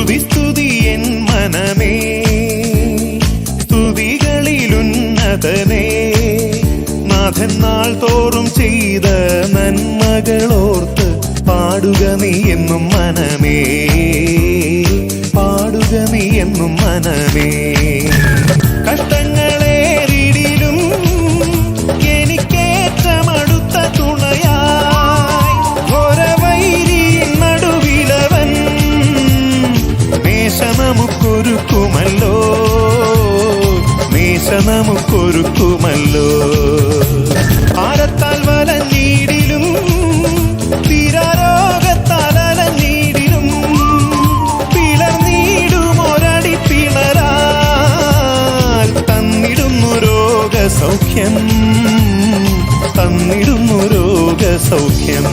സ്തുതി സ്തുതി എൻ മനമേ. സ്തുതികളിലുന്നതനേ നാഥൻ നാൾ തോറും ചെയ്ത നന്മകളോർത്ത് പാടുക നീ എന്നും മനമേ. പാടുക നീ എന്നും മനമേ. പ്രതീക്ഷ നമുക്കൊരുക്കുമല്ലോ ആരത്താൽ വലഞ്ഞീടിലും തീരാരോഗത്താൽ അലഞ്ഞീടിലും പിളർന്നീടും ഒരടി പിളരാൽ തന്നിടുന്നു രോഗസൗഖ്യം തന്നിടുന്നു രോഗസൗഖ്യം.